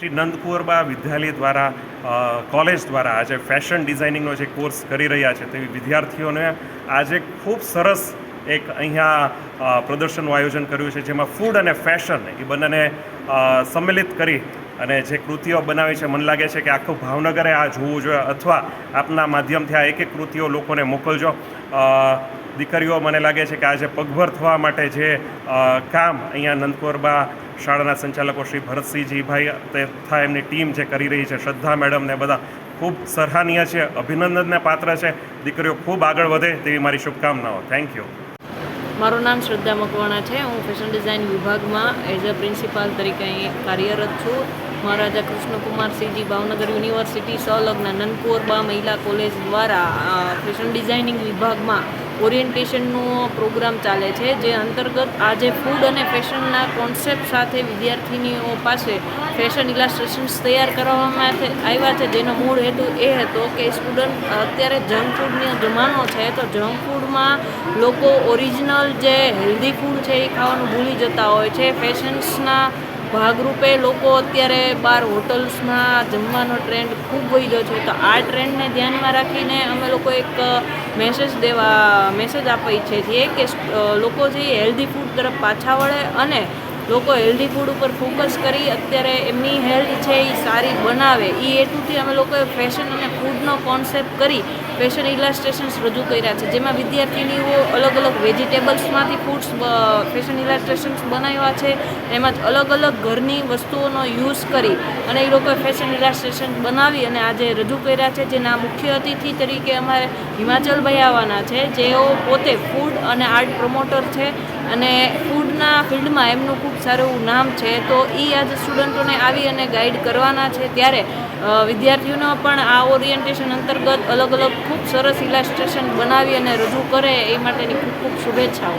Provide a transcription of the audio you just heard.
શ્રી નંદકુંવરબા વિદ્યાલય દ્વારા કોલેજ દ્વારા આજે ફેશન ડિઝાઇનિંગનો જે કોર્સ કરી રહ્યા છે તેવી વિદ્યાર્થીઓને આજે ખૂબ સરસ એક અહીંયા પ્રદર્શનનું આયોજન કર્યું છે જેમાં ફૂડ અને ફેશન એ બંનેને સંમેલિત કરી અને જે કૃતિઓ બનાવી છે, મને લાગે છે કે આખું ભાવનગરે આ જોવું જોઈએ. અથવા આપના માધ્યમથી આ એક એક કૃતિઓ લોકોને મોકલજો. દીકરીઓ, મને લાગે છે કે આજે પગભર થવા માટે જે કામ અહીંયા નંદકોરબા શાળાના સંચાલકો શ્રી ભરતસિંહજીભાઈ તથા એમની ટીમ જે કરી રહી છે, શ્રદ્ધા મેડમ ને બધા ખૂબ સરાહનીય છે, અભિનંદનને પાત્ર છે. દીકરીઓ ખૂબ આગળ વધે તેવી મારી શુભકામનાઓ. થેન્ક યુ મારું નામ શ્રદ્ધા મકવાણા છે. હું ફેશન ડિઝાઇન વિભાગમાં એઝ અ પ્રિન્સિપાલ તરીકે અહીં કાર્યરત છું. મહારાજા કૃષ્ણકુમાર સિંહજી ભાવનગર યુનિવર્સિટી સંલગ્ન નનકુરબા મહિલા કોલેજ દ્વારા ફેશન ડિઝાઇનિંગ વિભાગમાં ઓરિએન્ટેશનનો પ્રોગ્રામ ચાલે છે, જે અંતર્ગત આજે ફૂડ અને ફેશનના કોન્સેપ્ટ સાથે વિદ્યાર્થીનીઓ પાસે ફેશન ઇલાસ્ટ્રેશન્સ તૈયાર કરવામાં આવ્યા છે. જેનો મૂળ હેતુ એ હતો કે સ્ટુડન્ટ અત્યારે જંક ફૂડનો જમાનો છે, તો જંક ફૂડમાં લોકો ઓરિજિનલ જે હેલ્ધી ફૂડ છે એ ખાવાનું ભૂલી જતા હોય છે. ફેશન્સના ભાગરૂપે લોકો અત્યારે બહાર હોટલ્સમાં જમવાનો ટ્રેન્ડ ખૂબ વધ્યો છે. તો આ ટ્રેન્ડને ધ્યાનમાં રાખીને અમે લોકો એક મેસેજ દેવા મેસેજ આપવા ઈચ્છીએ છીએ કે લોકો જે હેલ્ધી ફૂડ તરફ પાછા વળે અને લોકો હેલ્ધી ફૂડ ઉપર ફોકસ કરી અત્યારે એમની હેલ્થ છે એ સારી બનાવે. એ હેતુથી અમે લોકોએ ફેશન અને ફૂડનો કોન્સેપ્ટ કરી ફેશન ઇલાસ્ટ્રેશન્સ રજૂ કર્યા છે. જેમાં વિદ્યાર્થીનીઓ અલગ અલગ વેજીટેબલ્સમાંથી ફૂડ્સ ફેશન ઇલાસ્ટ્રેશન્સ બનાવ્યા છે. તેમજ અલગ અલગ ઘરની વસ્તુઓનો યુઝ કરી અને એ લોકોએ ફેશન ઇલાસ્ટ્રેશન બનાવી અને આજે રજૂ કર્યા છે. જેના મુખ્ય અતિથિ તરીકે અમારે હિમાચલભાઈ આવવાના છે. જેઓ પોતે ફૂડ અને આર્ટ પ્રમોટર છે અને ફૂડના ફિલ્ડમાં એમનું ખૂબ સારું નામ છે, તો એ આજે સ્ટુડન્ટોને આવી અને ગાઈડ કરવાના છે. ત્યારે વિદ્યાર્થીઓનો પણ આ ઓરિએન્ટેશન અંતર્ગત અલગ અલગ ખૂબ સરસ ઇલાસ્ટ્રેશન બનાવી અને રજૂ કરે એ માટેની ખૂબ ખૂબ શુભેચ્છાઓ.